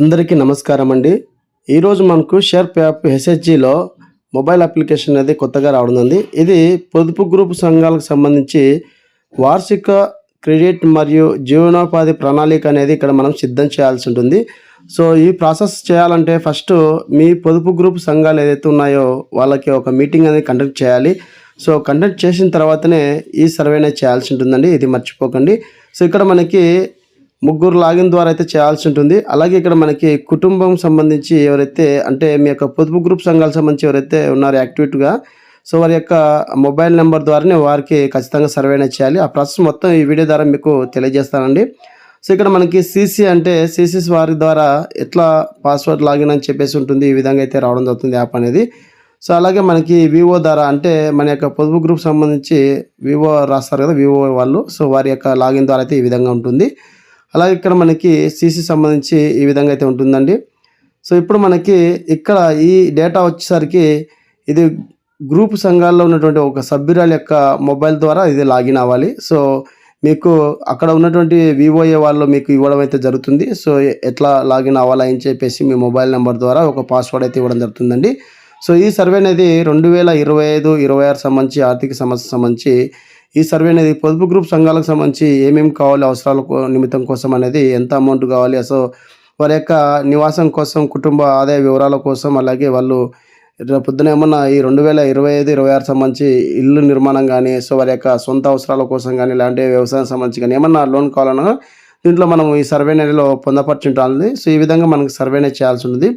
అందరికీ నమస్కారం అండి. ఈరోజు మనకు షెర్ప్ యాప్ హెచ్హెచ్జిలో మొబైల్ అప్లికేషన్ అనేది కొత్తగా రావడం ఇది పొదుపు గ్రూప్ సంఘాలకు సంబంధించి వార్షిక క్రెడిట్ మరియు జీవనోపాధి ప్రణాళిక అనేది ఇక్కడ మనం సిద్ధం చేయాల్సి ఉంటుంది. సో ఈ ప్రాసెస్ చేయాలంటే ఫస్ట్ మీ పొదుపు గ్రూప్ సంఘాలు ఏదైతే ఉన్నాయో వాళ్ళకి ఒక మీటింగ్ అనేది కండక్ట్ చేయాలి. సో కండక్ట్ చేసిన తర్వాతనే ఈ సర్వే అనేది చేయాల్సి ఉంటుందండి. ఇది మర్చిపోకండి. సో ఇక్కడ మనకి ముగ్గురు లాగిన్ ద్వారా అయితే చేయాల్సి ఉంటుంది. అలాగే ఇక్కడ మనకి కుటుంబం సంబంధించి ఎవరైతే అంటే మీ యొక్క పొదుపు గ్రూప్ సంఘాలకు సంబంధించి ఎవరైతే ఉన్నారో యాక్టివేట్గా సో వారి యొక్క మొబైల్ నెంబర్ ద్వారానే వారికి ఖచ్చితంగా సర్వే అనేది చేయాలి. ఆ ప్రాసెస్ మొత్తం ఈ వీడియో ద్వారా మీకు తెలియజేస్తానండి. సో ఇక్కడ మనకి సీసీ అంటే సీసీస్ వారి ద్వారా ఎట్లా పాస్వర్డ్ లాగిన్ అని చెప్పేసి ఉంటుంది ఈ విధంగా అయితే రావడం జరుగుతుంది యాప్ అనేది. సో అలాగే మనకి వివో ద్వారా అంటే మన యొక్క పొదుపు గ్రూప్ సంబంధించి వివో రాస్తారు కదా వివో వాళ్ళు. సో వారి యొక్క లాగిన్ ద్వారా అయితే ఈ విధంగా ఉంటుంది. అలాగే ఇక్కడ మనకి సీసీ సంబంధించి ఈ విధంగా అయితే ఉంటుందండి. సో ఇప్పుడు మనకి ఇక్కడ ఈ డేటా వచ్చేసరికి ఇది గ్రూప్ సంఘాల్లో ఉన్నటువంటి ఒక సభ్యురాల యొక్క మొబైల్ ద్వారా ఇది లాగిన్ అవ్వాలి. సో మీకు అక్కడ ఉన్నటువంటి వివోఏ వాళ్ళు మీకు ఇవ్వడం అయితే జరుగుతుంది. సో ఎట్లా లాగిన్ అవ్వాలా అని చెప్పేసి మీ మొబైల్ నెంబర్ ద్వారా ఒక పాస్వర్డ్ అయితే ఇవ్వడం జరుగుతుందండి. సో ఈ సర్వే అనేది రెండు వేల ఇరవై ఐదు ఇరవై ఆరు సంబంధించి ఆర్థిక సమస్య సంబంధించి ఈ సర్వే అనేది పొదుపు గ్రూప్ సంఘాలకు సంబంధించి ఏమేమి కావాలి అవసరాల నిమిత్తం కోసం అనేది ఎంత అమౌంట్ కావాలి సో వారి యొక్క నివాసం కోసం కుటుంబ ఆదాయ వివరాల కోసం అలాగే వాళ్ళు పొద్దున ఏమన్నా ఈ రెండు వేల ఇరవై ఐదు ఇరవై ఆరు సంబంధించి ఇల్లు నిర్మాణం కానీ సో వారి యొక్క సొంత అవసరాల కోసం కానీ ఇలాంటి వ్యవసాయం సంబంధించి కానీ ఏమన్నా లోన్ కావాలన్నా దీంట్లో మనం ఈ సర్వే అనేది పొందపరచుంటుంది సో ఈ విధంగా మనకు సర్వే అనేది చేయాల్సి ఉంటుంది.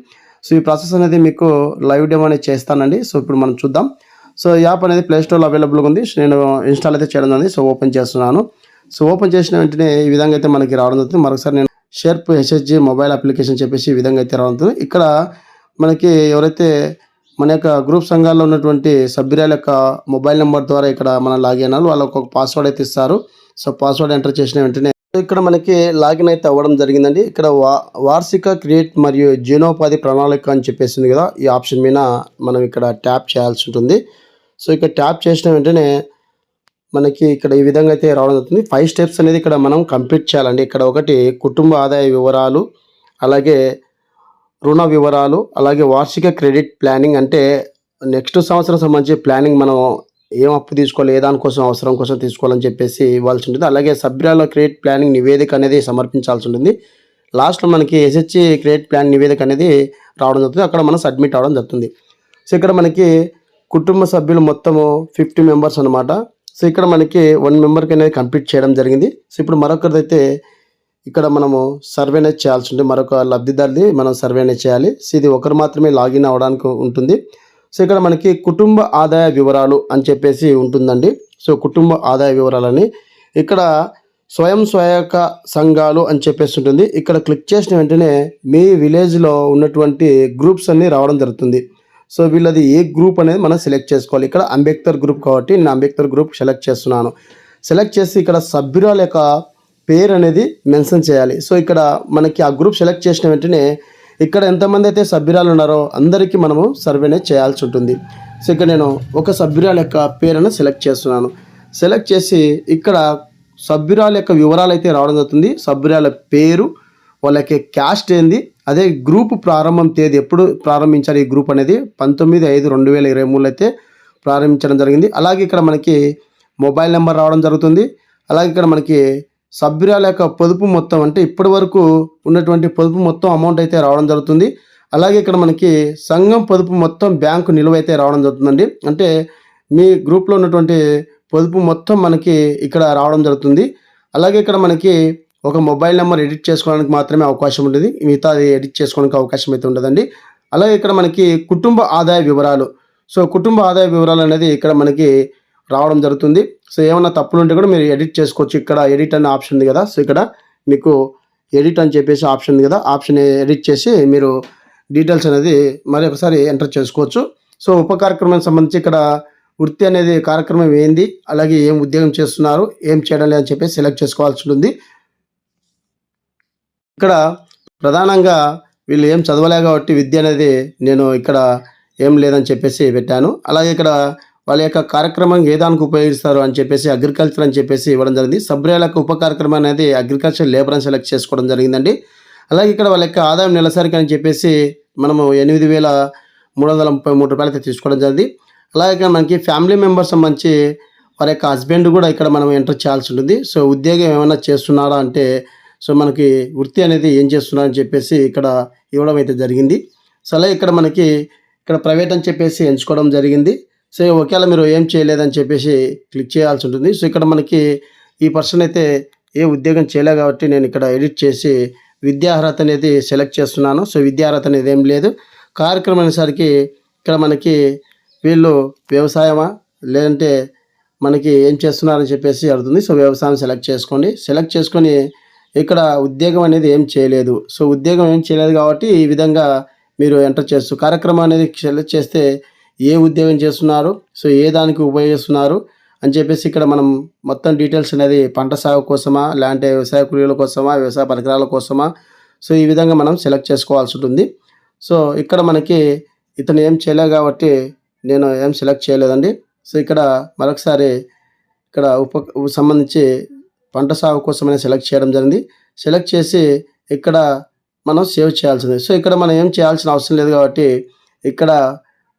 సో ఈ ప్రాసెస్ అనేది మీకు లైవ్ డెమో అనేది చేస్తానండి. సో ఇప్పుడు మనం చూద్దాం. సో యాప్ అనేది ప్లే స్టోర్లో అవైలబుల్గా ఉంది. నేను ఇన్స్టాల్ అయితే చేయడం ఉంది సో ఓపెన్ చేస్తున్నాను. సో ఓపెన్ చేసిన వెంటనే ఈ విధంగా అయితే మనకి రావడం జరుగుతుంది. మరొకసారి నేను షేర్ప్ హెచ్హెచ్జి మొబైల్ అప్లికేషన్ చెప్పేసి ఈ విధంగా అయితే రావడం ఇక్కడ మనకి ఎవరైతే మన యొక్క గ్రూప్ సంఘాల్లో ఉన్నటువంటి సభ్యురాల యొక్క మొబైల్ నెంబర్ ద్వారా ఇక్కడ మనం లాగిన్ అయినారు. వాళ్ళు ఒక పాస్వర్డ్ అయితే ఇస్తారు. సో పాస్వర్డ్ ఎంటర్ చేసిన వెంటనే ఇక్కడ మనకి లాగిన్ అయితే అవ్వడం జరిగిందండి. ఇక్కడ వా వార్షిక క్రియేట్ మరియు జీనోపాధి ప్రణాళిక అని చెప్పేసింది కదా. ఈ ఆప్షన్ మీద మనం ఇక్కడ ట్యాప్ చేయాల్సి ఉంటుంది. సో ఇక్కడ ట్యాప్ చేసిన వెంటనే మనకి ఇక్కడ ఈ విధంగా అయితే రావడం జరుగుతుంది. ఫైవ్ స్టెప్స్ అనేది ఇక్కడ మనం కంప్లీట్ చేయాలండి. ఇక్కడ ఒకటి కుటుంబ ఆదాయ వివరాలు అలాగే రుణ వివరాలు అలాగే వార్షిక క్రెడిట్ ప్లానింగ్ అంటే నెక్స్ట్ సంవత్సరం సంబంధించి ప్లానింగ్ మనం ఏం అప్పు తీసుకోవాలి ఏ దానికోసం అవసరం కోసం తీసుకోవాలని చెప్పేసి ఇవ్వాల్సి ఉంటుంది. అలాగే సభ్యుల క్రెడిట్ ప్లానింగ్ నివేదిక అనేది సమర్పించాల్సి ఉంటుంది. లాస్ట్లో మనకి ఎస్హెచ్సి క్రెడిట్ ప్లాన్ నివేదిక అనేది రావడం జరుగుతుంది. అక్కడ మనం సబ్మిట్ అవ్వడం జరుగుతుంది. సో ఇక్కడ మనకి కుటుంబ సభ్యులు మొత్తము ఫిఫ్టీ మెంబర్స్ అనమాట సో ఇక్కడ మనకి వన్ మెంబర్కి అనేది కంప్లీట్ చేయడం జరిగింది. సో ఇప్పుడు మరొకరిదైతే ఇక్కడ మనము సర్వే అనేది చేయాల్సి ఉంటుంది. మరొక లబ్ధిదారుది మనం సర్వే అనేది చేయాలి. సో ఇది ఒకరు మాత్రమే లాగిన్ అవ్వడానికి ఉంటుంది. సో ఇక్కడ మనకి కుటుంబ ఆదాయ వివరాలు అని చెప్పేసి ఉంటుందండి. సో కుటుంబ ఆదాయ వివరాలని ఇక్కడ స్వయం సహాయక సంఘాలు అని చెప్పేసి ఉంటుంది. ఇక్కడ క్లిక్ చేసిన వెంటనే మీ విలేజ్లో ఉన్నటువంటి గ్రూప్స్ అన్నీ రావడం జరుగుతుంది. సో వీళ్ళది ఏ గ్రూప్ అనేది మనం సెలెక్ట్ చేసుకోవాలి. ఇక్కడ అంబేద్కర్ గ్రూప్ కాబట్టి నేను అంబేద్కర్ గ్రూప్ సెలెక్ట్ చేస్తున్నాను. సెలెక్ట్ చేసి ఇక్కడ సభ్యురాల యొక్క పేరు అనేది మెన్షన్ చేయాలి. సో ఇక్కడ మనకి ఆ గ్రూప్ సెలెక్ట్ చేసిన వెంటనే ఇక్కడ ఎంతమంది అయితే సభ్యురాలు ఉన్నారో అందరికీ మనము సర్వేనే చేయాల్సి ఉంటుంది. సో ఇక్కడ నేను ఒక సభ్యురాల యొక్క పేరును సెలెక్ట్ చేస్తున్నాను. సెలెక్ట్ చేసి ఇక్కడ సభ్యురాల యొక్క వివరాలు అయితే రావడం జరుగుతుంది. సభ్యురాల పేరు వాళ్ళకి క్యాస్ట్ ఏంది అదే గ్రూప్ ప్రారంభం తేదీ ఎప్పుడు ప్రారంభించారు ఈ గ్రూప్ అనేది? పంతొమ్మిది ఐదు రెండు వేల ఇరవై మూడులో అయితే ప్రారంభించడం జరిగింది. అలాగే ఇక్కడ మనకి మొబైల్ నెంబర్ రావడం జరుగుతుంది. అలాగే ఇక్కడ మనకి సభ్యురాల యొక్క పొదుపు మొత్తం అంటే ఇప్పటి వరకు ఉన్నటువంటి పొదుపు మొత్తం అమౌంట్ అయితే రావడం జరుగుతుంది. అలాగే ఇక్కడ మనకి సంఘం పొదుపు మొత్తం బ్యాంకు నిలువ అయితే రావడం జరుగుతుందండి. అంటే మీ గ్రూప్లో ఉన్నటువంటి పొదుపు మొత్తం మనకి ఇక్కడ రావడం జరుగుతుంది. అలాగే ఇక్కడ మనకి ఒక మొబైల్ నెంబర్ ఎడిట్ చేసుకోవడానికి మాత్రమే అవకాశం ఉంటుంది మిగతా అది ఎడిట్ చేసుకోవడానికి అవకాశం అయితే ఉండదండి. అలాగే ఇక్కడ మనకి కుటుంబ ఆదాయ వివరాలు. సో కుటుంబ ఆదాయ వివరాలు అనేది ఇక్కడ మనకి రావడం జరుగుతుంది. సో ఏమైనా తప్పులు ఉంటే కూడా మీరు ఎడిట్ చేసుకోవచ్చు. ఇక్కడ ఎడిట్ అనే ఆప్షన్ ఉంది కదా. సో ఇక్కడ మీకు ఎడిట్ అని చెప్పేసి ఆప్షన్ ఉంది కదా. ఆప్షన్ ఎడిట్ చేసి మీరు డీటెయిల్స్ అనేది మరి ఒకసారి ఎంటర్ చేసుకోవచ్చు. సో ఉప కార్యక్రమానికి సంబంధించి ఇక్కడ వృత్తి అనేది కార్యక్రమం ఏంది? అలాగే ఏం ఉద్యోగం చేస్తున్నారు? ఏం చేయడం లేదని చెప్పేసి సెలెక్ట్ చేసుకోవాల్సి ఉంటుంది. ఇక్కడ ప్రధానంగా వీళ్ళు ఏం చదవలే కాబట్టి విద్య అనేది నేను ఇక్కడ ఏం లేదని చెప్పేసి పెట్టాను. అలాగే ఇక్కడ వాళ్ళ యొక్క కార్యక్రమం ఏ దానికి ఉపయోగిస్తారు అని చెప్పేసి అగ్రికల్చర్ అని చెప్పేసి ఇవ్వడం జరిగింది. సబ్రేలకు ఉప కార్యక్రమం అనేది అగ్రికల్చర్ లేబర్ అని సెలెక్ట్ చేసుకోవడం జరిగిందండి. అలాగే ఇక్కడ వాళ్ళ యొక్క ఆదాయం నెలసరికి అని చెప్పేసి మనము ఎనిమిది వేల మూడు వందల ముప్పై మూడు రూపాయలు అయితే తీసుకోవడం జరిగింది. అలాగే ఇక్కడ మనకి ఫ్యామిలీ మెంబర్స్ సంబంధించి వారి యొక్క హస్బెండ్ కూడా ఇక్కడ మనం ఎంటర్ చేయాల్సి ఉంటుంది. సో ఉద్యోగం ఏమైనా చేస్తున్నారా అంటే సో మనకి వృత్తి అనేది ఏం చేస్తున్నారని అని చెప్పేసి ఇక్కడ ఇవ్వడం అయితే జరిగింది. సరే ఇక్కడ మనకి ఇక్కడ ప్రైవేట్ అని చెప్పేసి ఎంచుకోవడం జరిగింది. సో ఒకవేళ మీరు ఏం చేయలేదని చెప్పేసి క్లిక్ చేయాల్సి ఉంటుంది. సో ఇక్కడ మనకి ఈ పర్సన్ అయితే ఏ ఉద్యోగం చేయలే కాబట్టి నేను ఇక్కడ ఎడిట్ చేసి విద్యార్హత అనేది సెలెక్ట్ చేస్తున్నాను. సో విద్యార్హత అనేది ఏం లేదు. కార్యక్రమం అనేసరికి ఇక్కడ మనకి వీళ్ళు వ్యవసాయమా? లేదంటే మనకి ఏం చేస్తున్నారని చెప్పేసి అడుగుతుంది. సో వ్యవసాయం సెలెక్ట్ చేసుకోండి. సెలెక్ట్ చేసుకొని ఇక్కడ ఉద్యోగం అనేది ఏం చేయలేదు. సో ఉద్యోగం ఏం చేయలేదు కాబట్టి ఈ విధంగా మీరు ఎంటర్ చేస్తూ కార్యక్రమం అనేది సెలెక్ట్ చేస్తే ఏ ఉద్యోగం చేస్తున్నారు? సో ఏ దానికి ఉపయోగిస్తున్నారు? అని చెప్పేసి ఇక్కడ మనం మొత్తం డీటెయిల్స్ అనేది పంట సాగు కోసమా లేదంటే వ్యవసాయ కూలీల కోసమా వ్యవసాయ పరికరాల కోసమా సో ఈ విధంగా మనం సెలెక్ట్ చేసుకోవాల్సి ఉంటుంది. సో ఇక్కడ మనకి ఇతను ఏం చేయలేదు కాబట్టి నేను ఏం సెలెక్ట్ చేయలేదండి. సో ఇక్కడ మరొకసారి ఇక్కడ ఉప సంబంధించి పంట సాగు కోసమైనా సెలెక్ట్ చేయడం జరిగింది. సెలెక్ట్ చేసి ఇక్కడ మనం సేవ్ చేయాల్సింది. సో ఇక్కడ మనం ఏం చేయాల్సిన అవసరం లేదు కాబట్టి ఇక్కడ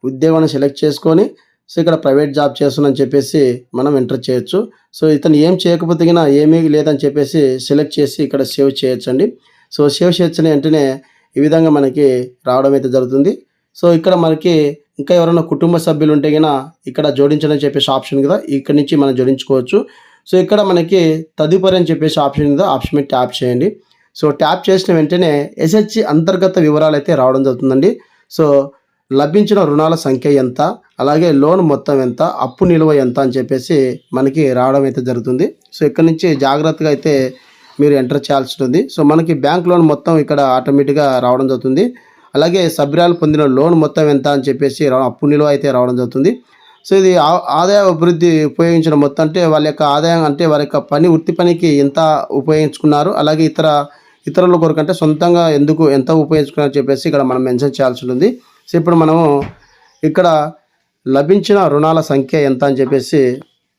ఉద్యోగాన్ని సెలెక్ట్ చేసుకొని సో ఇక్కడ ప్రైవేట్ జాబ్ చేస్తున్నాని చెప్పేసి మనం ఎంటర్ చేయొచ్చు. సో ఇతను ఏం చేయకపోతే ఏమీ లేదని చెప్పేసి సెలెక్ట్ చేసి ఇక్కడ సేవ్ చేయొచ్చండి. సో సేవ్ చేయొచ్చని వెంటనే ఈ విధంగా మనకి రావడం అయితే జరుగుతుంది. సో ఇక్కడ మనకి ఇంకా ఎవరైనా కుటుంబ సభ్యులు ఉంటే గిన ఇక్కడ జోడించడం చెప్పేసి ఆప్షన్ కదా ఇక్కడ నుంచి మనం జోడించుకోవచ్చు. సో ఇక్కడ మనకి తదుపరి అని చెప్పేసి ఆప్షన్ ఉందో ఆప్షన్ మీద ట్యాప్ చేయండి. సో ట్యాప్ చేసిన వెంటనే ఎస్హెచ్ అంతర్గత వివరాలు అయితే రావడం జరుగుతుందండి. సో లభించిన రుణాల సంఖ్య ఎంత? అలాగే లోన్ మొత్తం ఎంత? అప్పు నిలువ ఎంత? అని చెప్పేసి మనకి రావడం అయితే జరుగుతుంది. సో ఇక్కడ నుంచి జాగ్రత్తగా అయితే మీరు ఎంటర్ చేయాల్సి ఉంటుంది. సో మనకి బ్యాంక్ లోన్ మొత్తం ఇక్కడ ఆటోమేటిక్గా రావడం జరుగుతుంది. అలాగే సభ్యురాలు పొందిన లోన్ మొత్తం ఎంత? అని చెప్పేసి అప్పు నిలువ అయితే రావడం జరుగుతుంది. సో ఇది ఆదాయ అభివృద్ధి ఉపయోగించడం మొత్తం అంటే వాళ్ళ యొక్క ఆదాయం అంటే వారి యొక్క పని వృత్తి పనికి ఎంత ఉపయోగించుకున్నారు అలాగే ఇతర ఇతరుల కొరకు అంటే సొంతంగా ఎందుకు ఎంత ఉపయోగించుకున్నారో చెప్పేసి ఇక్కడ మనం మెన్షన్ చేయాల్సి ఉంటుంది. సో ఇప్పుడు మనము ఇక్కడ లభించిన రుణాల సంఖ్య ఎంత అని చెప్పేసి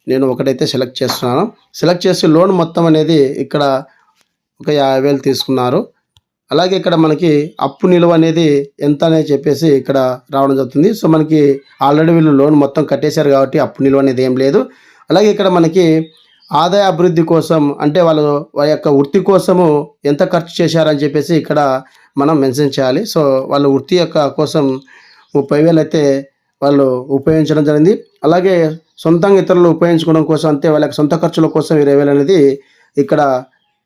నేను ఒకటైతే సెలెక్ట్ చేస్తున్నాను. సెలెక్ట్ చేసి లోన్ మొత్తం అనేది ఇక్కడ ఒక యాభై వేలు తీసుకున్నారు. అలాగే ఇక్కడ మనకి అప్పు నిలువ అనేది ఎంత అనేది చెప్పేసి ఇక్కడ రావడం జరుగుతుంది. సో మనకి ఆల్రెడీ వీళ్ళు లోన్ మొత్తం కట్టేశారు కాబట్టి అప్పు నిలువ అనేది ఏం లేదు. అలాగే ఇక్కడ మనకి ఆదాయ అభివృద్ధి కోసం అంటే వాళ్ళు వారి యొక్క వృత్తి కోసము ఎంత ఖర్చు చేశారని చెప్పేసి ఇక్కడ మనం మెన్షన్ చేయాలి. సో వాళ్ళ వృత్తి యొక్క కోసం ముప్పై వేలు అయితే వాళ్ళు ఉపయోగించడం జరిగింది. అలాగే సొంతంగా ఇతరులు ఉపయోగించుకోవడం కోసం అంతే వాళ్ళ యొక్క సొంత ఖర్చుల కోసం ఇరవై వేలు అనేది ఇక్కడ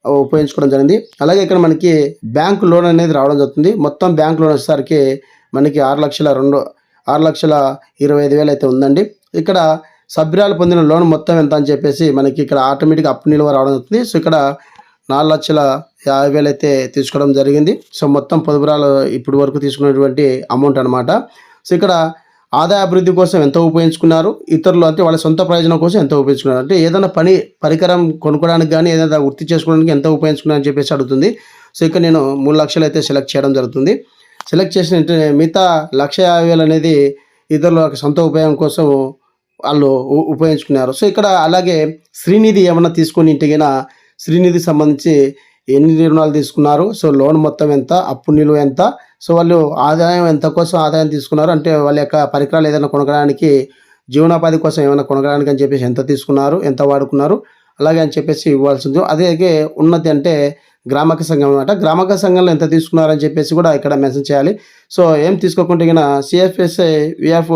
ఉపయోగించుకోవడం జరిగింది. అలాగే ఇక్కడ మనకి బ్యాంక్ లోన్ అనేది రావడం జరుగుతుంది. మొత్తం బ్యాంక్ లోన్ వచ్చేసరికి మనకి ఆరు లక్షల రెండు ఆరు లక్షల ఇరవై ఐదు వేలు అయితే ఉందండి. ఇక్కడ సభ్యురాలు పొందిన లోన్ మొత్తం ఎంత అని చెప్పేసి మనకి ఇక్కడ ఆటోమేటిక్గా అప్పు నిల్వ రావడం జరుగుతుంది. సో ఇక్కడ నాలుగు లక్షల యాభై వేలు అయితే తీసుకోవడం జరిగింది. సో మొత్తం పొదుపురాలు ఇప్పటి వరకు తీసుకున్నటువంటి అమౌంట్ అనమాట సో ఇక్కడ ఆదాయ అభివృద్ధి కోసం ఎంత ఉపయోగించుకున్నారు. ఇతరులు అంటే వాళ్ళ సొంత ప్రయోజనం కోసం ఎంత ఉపయోగించుకున్నారు. అంటే ఏదైనా పని పరికరం కొనుక్కోవడానికి కానీ ఏదైనా వృత్తి చేసుకోవడానికి ఎంత ఉపయోగించుకున్నారని అని చెప్పేసి అడుగుతుంది. సో ఇక్కడ నేను మూడు లక్షలు అయితే సెలెక్ట్ చేయడం జరుగుతుంది. సెలెక్ట్ చేసిన వెంటనే మిగతా లక్ష యాభై వేలు అనేది ఇతరుల సొంత ఉపయోగం కోసం వాళ్ళు ఉపయోగించుకున్నారు. సో ఇక్కడ అలాగే శ్రీనిధి ఏమైనా తీసుకొని ఇంటికైనా శ్రీనిధి సంబంధించి ఎన్ని రుణాలు తీసుకున్నారు? సో లోన్ మొత్తం ఎంత? అప్పు నిలువ ఎంత? సో వాళ్ళు ఆదాయం ఎంత కోసం ఆదాయం తీసుకున్నారు? అంటే వాళ్ళ యొక్క పరికరాలు ఏదైనా కొనగడానికి జీవనోపాధి కోసం ఏమైనా కొనగడానికి అని చెప్పేసి ఎంత తీసుకున్నారు? ఎంత వాడుకున్నారు? అలాగే అని చెప్పేసి ఇవ్వాల్సింది. అదే ఉన్నది అంటే గ్రామక సంఘం అనమాట గ్రామక సంఘంలో ఎంత తీసుకున్నారని చెప్పేసి కూడా ఇక్కడ మెన్షన్ చేయాలి. సో ఏం తీసుకోకుండా ఇక సిఎఫ్ఎస్ఐ విఎఫ్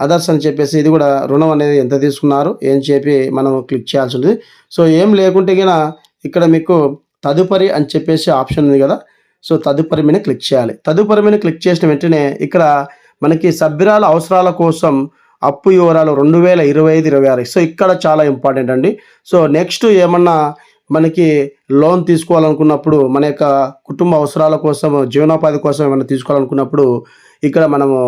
అదర్స్ అని చెప్పేసి ఇది కూడా రుణం అనేది ఎంత తీసుకున్నారు? ఏం చెప్పి మనం క్లిక్ చేయాల్సి ఉంటుంది. సో ఏం లేకుంటే గిన ఇక్కడ మీకు తదుపరి అని చెప్పేసి ఆప్షన్ ఉంది కదా. సో తదుపరి మీద క్లిక్ చేయాలి. తదుపరి మీద క్లిక్ చేసిన వెంటనే ఇక్కడ మనకి సభ్యురాల అవసరాల కోసం అప్పు వివరాలు రెండు వేల ఇరవై ఐదు ఇరవై ఆరు. సో ఇక్కడ చాలా ఇంపార్టెంట్ అండి. సో నెక్స్ట్ ఏమన్నా మనకి లోన్ తీసుకోవాలనుకున్నప్పుడు మన యొక్క కుటుంబ అవసరాల కోసం జీవనోపాధి కోసం ఏమైనా తీసుకోవాలనుకున్నప్పుడు ఇక్కడ మనము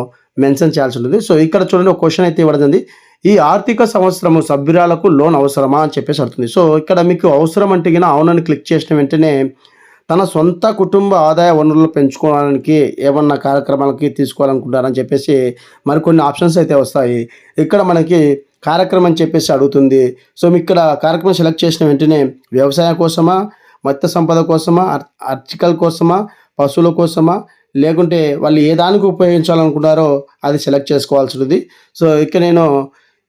మెన్షన్ చేయాల్సి ఉంటుంది. సో ఇక్కడ చూడండి ఒక క్వశ్చన్ అయితే ఇవ్వడం ఈ ఆర్థిక సంవత్సరము సభ్యురాలకు లోన్ అవసరమా అని చెప్పేసి అడుగుతుంది. సో ఇక్కడ మీకు అవసరం అంటే గిన అవునని క్లిక్ చేసిన వెంటనే తన సొంత కుటుంబ ఆదాయ వనరులు పెంచుకోవడానికి ఏమన్నా కార్యక్రమాలకి తీసుకోవాలనుకుంటారని చెప్పేసి మరికొన్ని ఆప్షన్స్ అయితే వస్తాయి. ఇక్కడ మనకి కార్యక్రమం చెప్పేసి అడుగుతుంది. సో మీకు ఇక్కడ కార్యక్రమం సెలెక్ట్ చేసిన వెంటనే వ్యవసాయం కోసమా మత్స్య సంపద కోసమా అర్చికల్ కోసమా పశువుల కోసమా లేకుంటే వాళ్ళు ఏ దానికి ఉపయోగించాలనుకున్నారో అది సెలెక్ట్ చేసుకోవాల్సి ఉంటుంది. సో ఇక్కడ నేను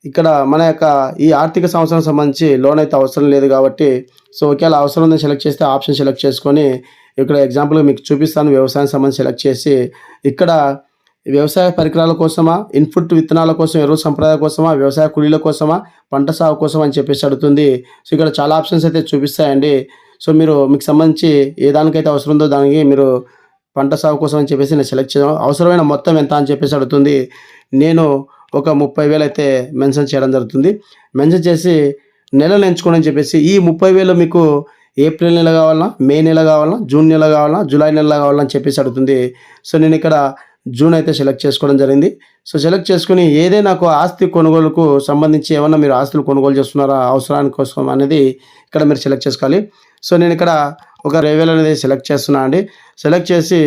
ఇక్కడ మన యొక్క ఈ ఆర్థిక సంవత్సరం సంబంధించి లోన్ అయితే అవసరం లేదు కాబట్టి సో ఒకవేళ అవసరం ఉందని సెలెక్ట్ చేస్తే ఆప్షన్ సెలెక్ట్ చేసుకొని ఇక్కడ ఎగ్జాంపుల్ మీకు చూపిస్తాను వ్యవసాయం సంబంధించి సెలెక్ట్ చేసి. ఇక్కడ వ్యవసాయ పరికరాల కోసమా ఇన్పుట్ విత్తనాల కోసం ఎరువు సంప్రదాయ కోసమా వ్యవసాయ కూలీల కోసమా పంట సాగు కోసం అని చెప్పేసి అడుగుతుంది. సో ఇక్కడ చాలా ఆప్షన్స్ అయితే చూపిస్తాయండి. సో మీరు మీకు సంబంధించి ఏ దానికైతే అవసరం ఉందో దానికి మీరు పంట సాగు కోసం అని చెప్పేసి నేను సెలెక్ట్ చేయడం అవసరమైన మొత్తం ఎంత అని చెప్పేసి అడుగుతుంది. నేను ఒక ముప్పై వేలు అయితే మెన్షన్ చేయడం జరుగుతుంది. మెన్షన్ చేసి నెలలు ఎంచుకోండి అని చెప్పేసి ఈ ముప్పై వేలు మీకు ఏప్రిల్ నెల కావాలన్నా మే నెల కావాలన్నా జూన్ నెల కావాలన్నా జూలై నెల కావాలని చెప్పేసి అడుగుతుంది. సో నేను ఇక్కడ జూన్ అయితే సెలెక్ట్ చేసుకోవడం జరిగింది. సో సెలెక్ట్ చేసుకుని ఏదే నాకు ఆస్తి కొనుగోలుకు సంబంధించి ఏమన్నా మీరు ఆస్తులు కొనుగోలు చేస్తున్నారా అవసరానికి కోసం అనేది ఇక్కడ మీరు సెలెక్ట్ చేసుకోవాలి. సో నేను ఇక్కడ ఒక ఇరవై అనేది సెలెక్ట్ చేస్తున్నా అండి సెలెక్ట్ చేసి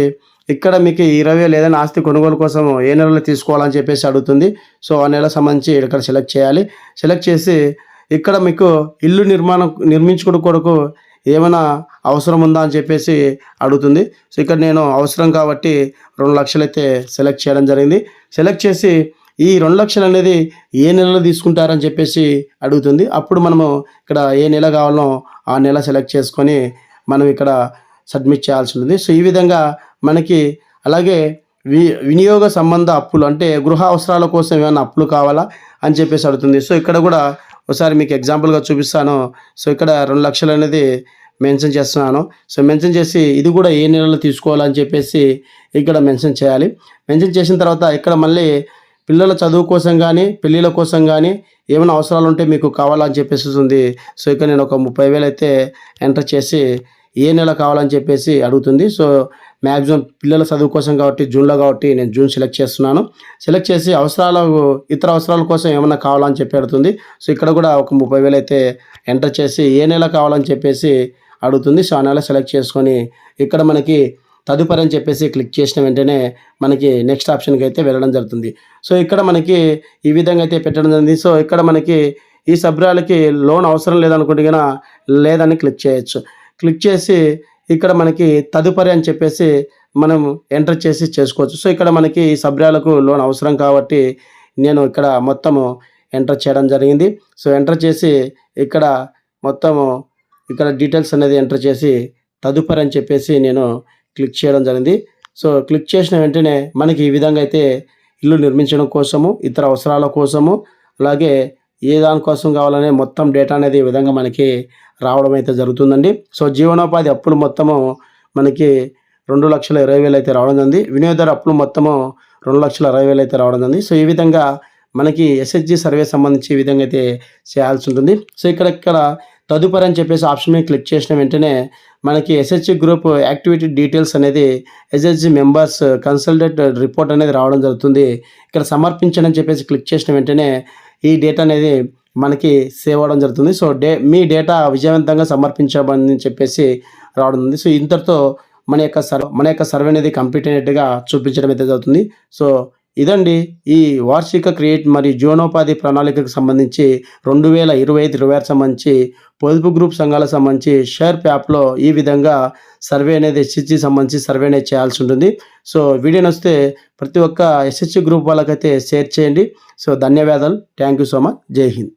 ఇక్కడ మీకు ఇరవై వేలు ఏదైనా ఆస్తి కొనుగోలు కోసం ఏ నెలలో తీసుకోవాలని చెప్పేసి అడుగుతుంది. సో ఆ నెల సంబంధించి ఇక్కడ సెలెక్ట్ చేయాలి. సెలెక్ట్ చేసి ఇక్కడ మీకు ఇల్లు నిర్మాణం నిర్మించుకోవడం కొరకు ఏమైనా అవసరం ఉందా అని చెప్పేసి అడుగుతుంది. సో ఇక్కడ నేను అవసరం కాబట్టి రెండు లక్షలు అయితే సెలెక్ట్ చేయడం జరిగింది. సెలెక్ట్ చేసి ఈ రెండు లక్షలు అనేది ఏ నెలలో తీసుకుంటారని చెప్పేసి అడుగుతుంది. అప్పుడు మనము ఇక్కడ ఏ నెల కావాలో ఆ నెల సెలెక్ట్ చేసుకొని మనం ఇక్కడ సబ్మిట్ చేయాల్సి ఉంది సో ఈ విధంగా మనకి అలాగే వి వినియోగ సంబంధ అప్పులు అంటే గృహ అవసరాల కోసం ఏమైనా అప్పులు కావాలా అని చెప్పేసి అడుగుతుంది. సో ఇక్కడ కూడా ఒకసారి మీకు ఎగ్జాంపుల్గా చూపిస్తాను. సో ఇక్కడ రెండు లక్షలు అనేది మెన్షన్ చేస్తున్నాను. సో మెన్షన్ చేసి ఇది కూడా ఏ నెలలో తీసుకోవాలని చెప్పేసి ఇక్కడ మెన్షన్ చేయాలి. మెన్షన్ చేసిన తర్వాత ఇక్కడ మళ్ళీ పిల్లల చదువు కోసం కానీ పెళ్ళిళ్ళ కోసం కానీ ఏమైనా అవసరాలు ఉంటే మీకు కావాలని చెప్పేసి ఉంది. సో ఇక్కడ నేను ఒక ముప్పై వేలు అయితే ఎంటర్ చేసి ఏ నెల కావాలని చెప్పేసి అడుగుతుంది. సో మ్యాక్సిమం పిల్లల చదువు కోసం కాబట్టి జూన్లో కాబట్టి నేను జూన్ సెలెక్ట్ చేస్తున్నాను. సెలెక్ట్ చేసి అవసరాల ఇతర అవసరాల కోసం ఏమైనా కావాలని చెప్పి అడుగుతుంది. సో ఇక్కడ కూడా ఒక ముప్పై వేలు అయితే ఎంటర్ చేసి ఏ నెల కావాలని చెప్పేసి అడుగుతుంది. సో ఆ నెల సెలెక్ట్ చేసుకొని ఇక్కడ మనకి తదుపరి అని చెప్పేసి క్లిక్ చేసిన వెంటనే మనకి నెక్స్ట్ ఆప్షన్కి అయితే వెళ్ళడం జరుగుతుంది. సో ఇక్కడ మనకి ఈ విధంగా అయితే పెట్టడం జరిగింది. సో ఇక్కడ మనకి ఈ సభ్యురాలకి లోన్ అవసరం లేదనుకుంటే కనుక లేదని క్లిక్ చేయొచ్చు. క్లిక్ చేసి ఇక్కడ మనకి తదుపరి అని చెప్పేసి మనం ఎంటర్ చేసి చేసుకోవచ్చు. సో ఇక్కడ మనకి ఈ లోన్ అవసరం కాబట్టి నేను ఇక్కడ మొత్తము ఎంటర్ చేయడం జరిగింది. సో ఎంటర్ చేసి ఇక్కడ మొత్తము ఇక్కడ డీటెయిల్స్ అనేది ఎంటర్ చేసి తదుపరి అని చెప్పేసి నేను క్లిక్ చేయడం జరిగింది. సో క్లిక్ చేసిన వెంటనే మనకి ఈ విధంగా అయితే ఇల్లు నిర్మించడం కోసము ఇతర అవసరాల కోసము అలాగే ఏ దానికోసం కావాలనే మొత్తం డేటా అనేది ఈ విధంగా మనకి రావడం అయితే జరుగుతుందండి. సో జీవనోపాధి అప్పులు మొత్తము మనకి రెండు లక్షల ఇరవై వేలు అయితే రావడం జరిగింది. వినియోగదారు అప్పులు మొత్తము రెండు లక్షల అరవై వేలు అయితే రావడం జరిగింది. సో ఈ విధంగా మనకి ఎస్హెచ్జి సర్వే సంబంధించి ఈ విధంగా అయితే చేయాల్సి ఉంటుంది. సో ఇక్కడ ఇక్కడ తదుపరి అని చెప్పేసి ఆప్షన్ మీద క్లిక్ చేసిన వెంటనే మనకి ఎస్హెచ్జి గ్రూప్ యాక్టివిటీ డీటెయిల్స్ అనేది ఎస్హెచ్జి మెంబర్స్ కన్సల్టెంట్ రిపోర్ట్ అనేది రావడం జరుగుతుంది. ఇక్కడ సమర్పించడం అని చెప్పేసి క్లిక్ చేసిన వెంటనే ఈ డేటా అనేది మనకి సేవ్ అవ్వడం జరుగుతుంది. సో డే మీ డేటా విజయవంతంగా సమర్పించబడింది అని చెప్పేసి రావడం ఉంది. సో ఇంతటితో మన యొక్క సర్వ్ మన యొక్క సర్వే అనేది కంప్లీట్ అయినట్టుగా చూపించడం అయితే జరుగుతుంది. సో ఇదండి ఈ వార్షిక క్రియేట్ మరియు జీవనోపాధి ప్రణాళికకు సంబంధించి రెండు వేల ఇరవై ఐదు ఇరవై ఆరు సంబంధించి పొదుపు గ్రూప్ సంఘాలకు సంబంధించి షేర్ యాప్లో ఈ విధంగా సర్వే అనేది ఎస్హెచ్సి సంబంధించి సర్వే అనేది చేయాల్సి ఉంటుంది. సో వీడియో వస్తే ప్రతి ఒక్క ఎస్హెచ్జి గ్రూప్ వాళ్ళకైతే షేర్ చేయండి. సో ధన్యవాదాలు. Thank you so much. జై హింద్.